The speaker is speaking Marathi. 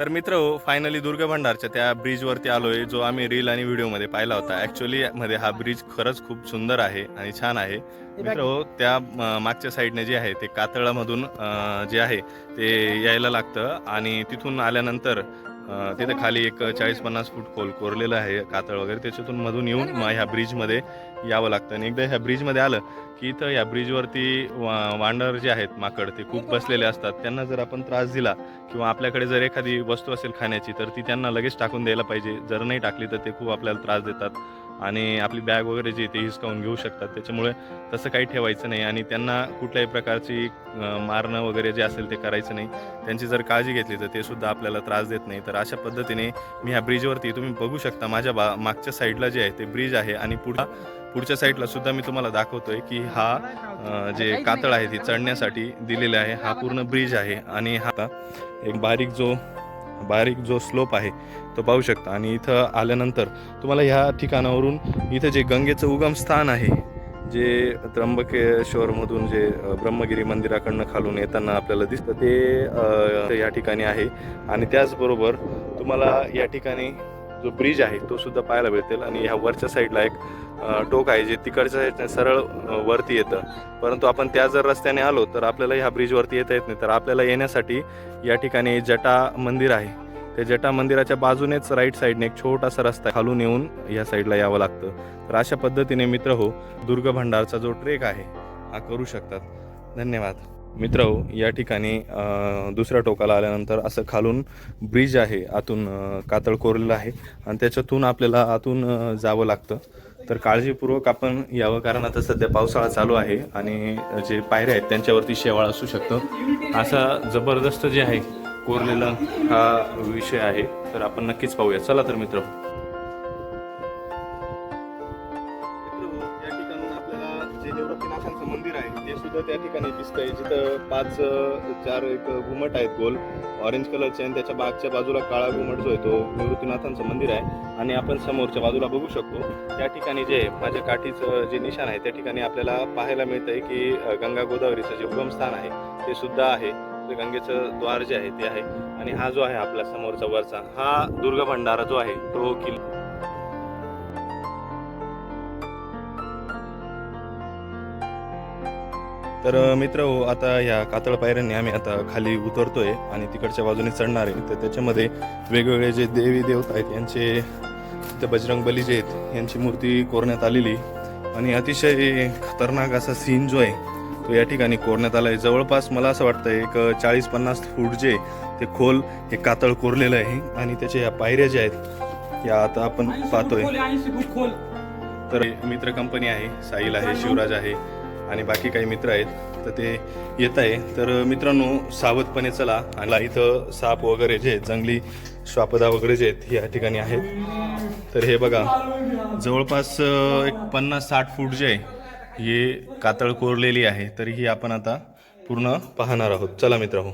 तर मित्र फायनली दुर्ग भंडारच्या त्या ब्रिजवरती आलोय जो आम्ही रील आणि व्हिडिओमध्ये पाहिला होता. ॲक्च्युली मध्ये हा ब्रिज खरंच खूप सुंदर आहे आणि छान आहे. मित्र त्या मागच्या साईडने जे आहे ते कातळामधून जे आहे ते यायला लागतं आणि तिथून आल्यानंतर तिथे खाली एक चाळीस पन्नास फूट खोल कोरलेलं आहे कातळ वगैरे. त्याच्यातून मधून येऊन मग ह्या ब्रिजमध्ये यावं लागतं. आणि एकदा ह्या ब्रिजमध्ये आलं की इथं या ब्रिजवरती वा- वांडर जे आहेत माकड ते खूप बसलेले असतात. त्यांना जर आपण त्रास दिला किंवा आपल्याकडे जर एखादी वस्तू असेल खाण्याची तर ती त्यांना लगेच टाकून द्यायला पाहिजे. जर नाही टाकली तर ते खूप आपल्याला त्रास देतात. आणि आपली बॅग वगैरे जी ते हिसकावून घेऊ शकतात. त्याच्यामुळे तसं काही ठेवायचं नाही आणि त्यांना कुठल्याही प्रकारची मारणं वगैरे जे असेल ते करायचं नाही. त्यांची जर काळजी घेतली तर ते सुद्धा आपल्याला त्रास देत नाही. तर अशा पद्धतीने मी ह्या ब्रिजवरती तुम्ही बघू शकता माझ्या बा मागच्या साईडला जे आहे ते ब्रिज आहे आणि पुढा पुढच्या साईडला सुद्धा मी तुम्हाला दाखवतोय की हा जे कातळ आहे ती चढण्यासाठी दिलेला आहे. हा पूर्ण ब्रिज आहे आणि हा आता एक बारीक जो बारीक जो स्लोप आहे तो पाहू शकता. आणि इथं आल्यानंतर तुम्हाला ह्या ठिकाणावरून इथं जे गंगेचं उगम स्थान आहे जे त्र्यंबकेश्वरमधून जे ब्रह्मगिरी मंदिराकडनं खालून येताना आपल्याला दिसतं ते या ठिकाणी आहे. आणि त्याचबरोबर तुम्हाला या ठिकाणी जो ब्रिज आहे तो सुद्धा पाहायला भेटेल आणि ह्या वरच्या साईडला एक टोक आहे जे तिकडच्या साईडने सरळ वरती येतं. परंतु आपण त्या जर रस्त्याने आलो तर आपल्याला ह्या ब्रिजवरती येता येत नाही. तर आपल्याला येण्यासाठी या ठिकाणी जटा मंदिर आहे. त्या जटा मंदिराच्या बाजूनेच राईट साईडने एक छोटासा रस्ता खालून येऊन या साईडला यावं लागतं. तर अशा पद्धतीने मित्र हो दुर्ग भंडारचा जो ट्रेक आहे हा करू शकतात. धन्यवाद. मित्र या ठिकाणी दुसऱ्या टोकाला आल्यानंतर असं खालून ब्रिज आहे आतून कातळ कोरलेलं आहे आणि त्याच्यातून आपल्याला आतून जावं लागतं. तर काळजीपूर्वक आपण यावं कारण आता सध्या पावसाळा चालू आहे आणि जे पायऱ्या आहेत त्यांच्यावरती शेवाळ असू शकतं. असा जबरदस्त जे आहे कोरलेला हा विषय आहे तर आपण नक्कीच पाहूया. चला तर मित्र. जे निवृत्तीनाथांचं मंदिर आहे ते सुद्धा त्या ठिकाणी दिसतंय. जिथं पाच चार एक घुमट आहेत गोल. ऑरेंज कलरचे आणि त्याच्या मागच्या बाजूला काळा घुमट जो आहे तो निवृत्तीनाथांचं मंदिर आहे. आणि आपण समोरच्या बाजूला बघू शकतो त्या ठिकाणी जे माझ्या काठीचं जे निशाण आहे त्या ठिकाणी आपल्याला पाहायला मिळतंय की गंगा गोदावरीचं जे उगमस्थान आहे ते सुद्धा आहे. गंगेचं द्वार जे आहे ते आहे. आणि हा जो आहे आपला समोरचा वरचा हा दुर्ग भंडारा जो आहे तो किल्ला तर मित्र हो आता ह्या कातळ पायऱ्यांनी आम्ही आता खाली उतरतोय आणि तिकडच्या बाजूने चढणार आहे. तर त्याच्यामध्ये वेगवेगळे जे देवी देवता आहेत यांचे ते बजरंग बली जे आहेत यांची मूर्ती कोरण्यात आलेली आणि अतिशय खतरनाक असा सीन जो आहे तो या ठिकाणी कोरण्यात आला आहे जवळपास मला असं वाटतं एक चाळीस पन्नास फूट जे ते खोल हे कातळ कोरलेलं आहे. आणि त्याच्या या पायऱ्या ज्या आहेत या आता आपण पाहतोय. तर मित्र कंपनी आहे साहिल आहे शिवराज आहे. आणि बाकी काही मित्र आहेत तर ते येत आहे. तर मित्रांनो सावधपणे चला. आणि इथं साप वगैरे जे आहेत जंगली श्वापदा वगैरे जे आहेत या ठिकाणी आहेत. तर हे बघा जवळपास एक पन्नास साठ फूट जे आहे हे कातळ कोरलेली आहे. तरी ही आपण आता पूर्ण पाहणार आहोत. चला मित्र हो